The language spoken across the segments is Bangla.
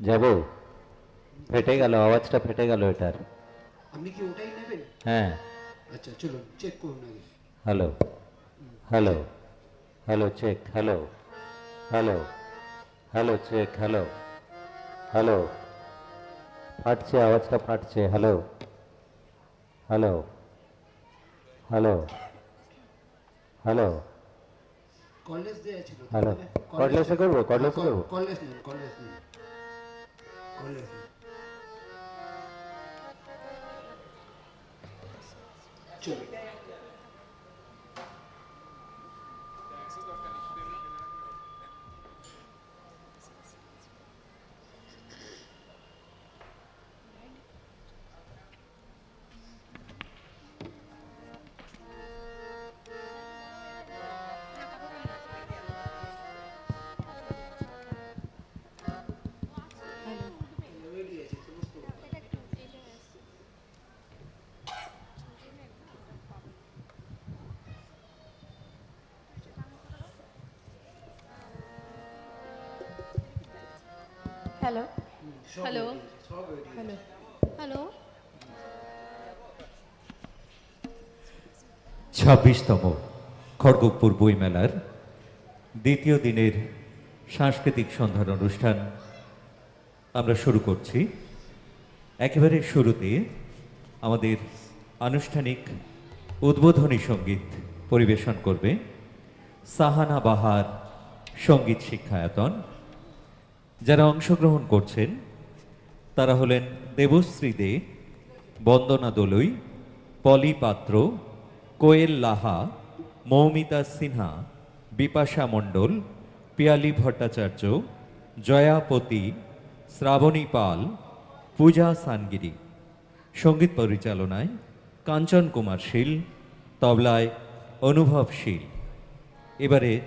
যাব। ফেটে গেল আওয়াজটা ফেটে গেল এটার। আপনি কি ওটাই নেবেন? হ্যাঁ। আচ্ছা চলুন চেক করুন আগে। Hello. Hello. Hello check hello. Hello. Hello check hello. Hello. ফাটছে আওয়াজটা ফাটছে hello. Hello. Hello. Hello. College দেওয়া ছিল হ্যালো। কর্ডলেসে করব? কর্ডলেসে হ্যাঁ, করব? কলেজ নিন কলেজ নিন college hello hello. Hello hello ছাব্বিশতম Kharagpur বইমেলার দ্বিতীয় দিনের সাংস্কৃতিক সন্ধ্যার অনুষ্ঠান। আমরা শুরু করছি। একেবারে শুরুতে আমাদের আনুষ্ঠানিক উদ্বোধনী সংগীত পরিবেশন করবে সাহানা বাহার সংগীত শিক্ষায়তন। যারা অংশগ্রহণ করছেন, তারা হলেন দেবশ্রী দে, বন্দনা দলুই, পলি পাত্র, কোয়েল লাহা, মৌমিতা সিনহা, বিপাশা মণ্ডল, পিয়ালি ভট্টাচার্য, জয়াপতি, শ্রাবণী পাল, পূজা সানগিরি। সংগীত পরিচালনায় কাঞ্চন কুমার শীল, তবলায় অনুভব শীল। এবারে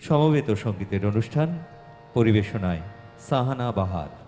সমবেত সঙ্গীতের অনুষ্ঠান পরিবেশনায় সাহানা বাহার।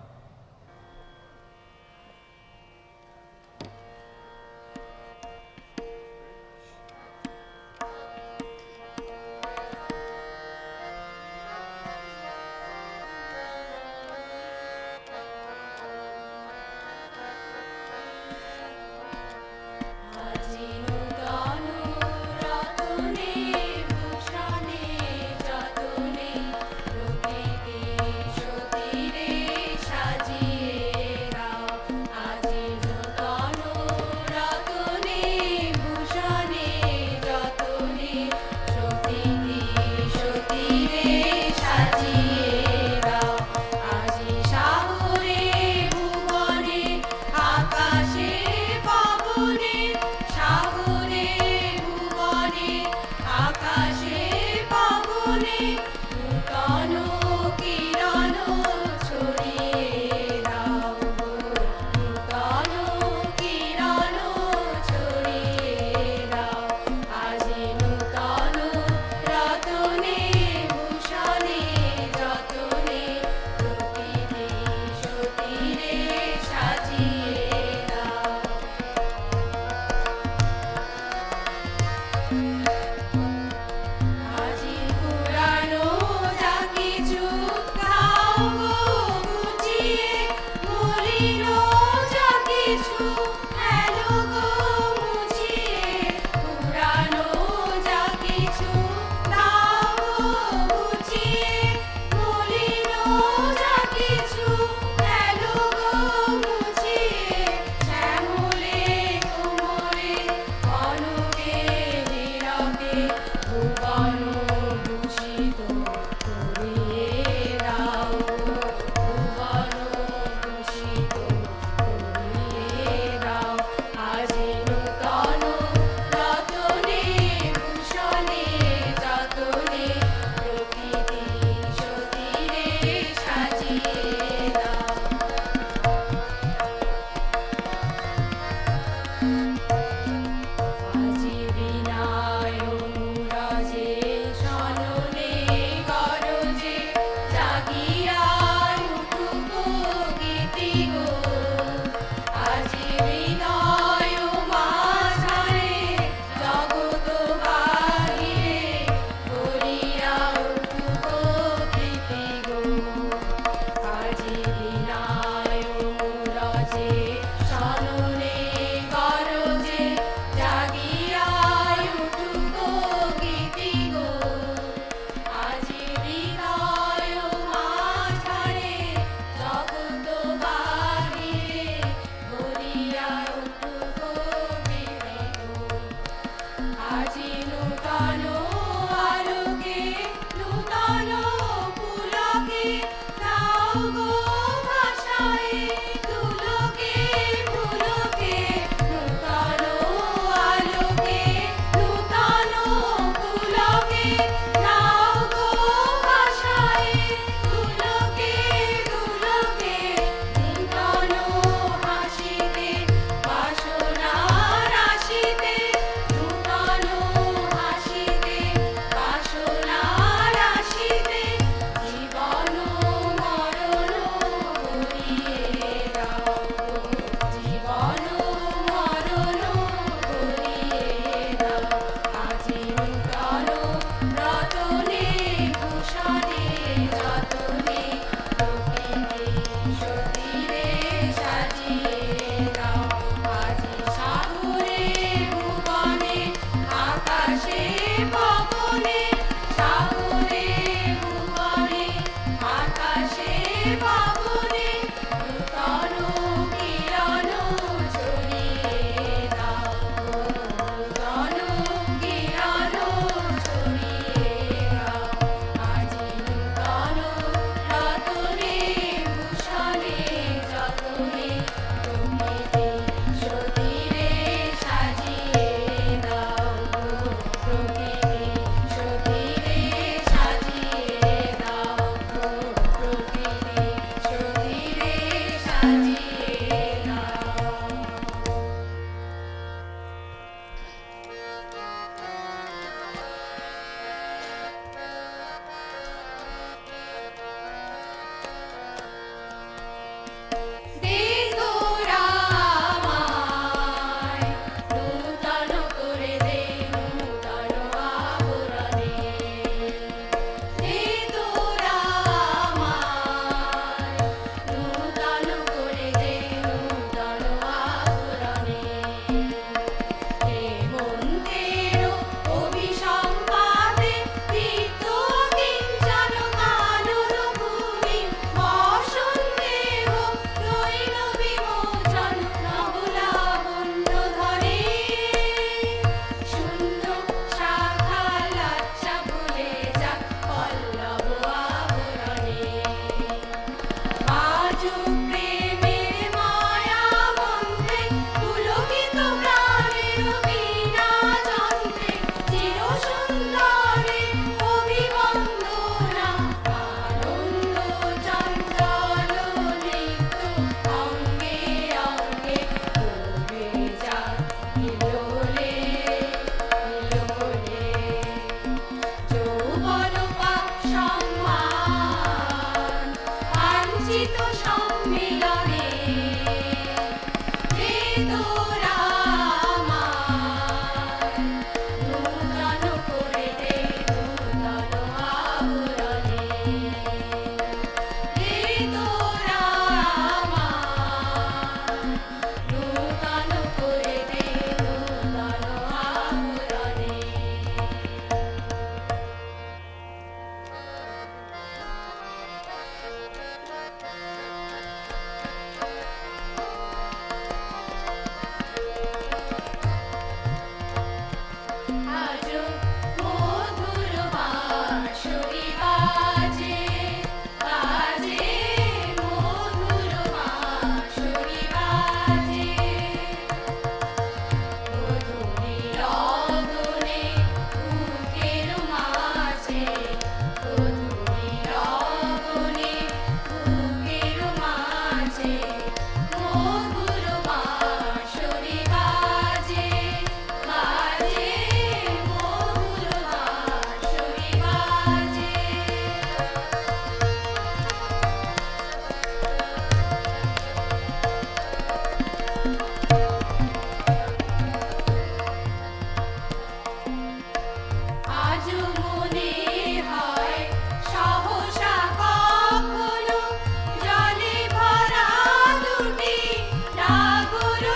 多少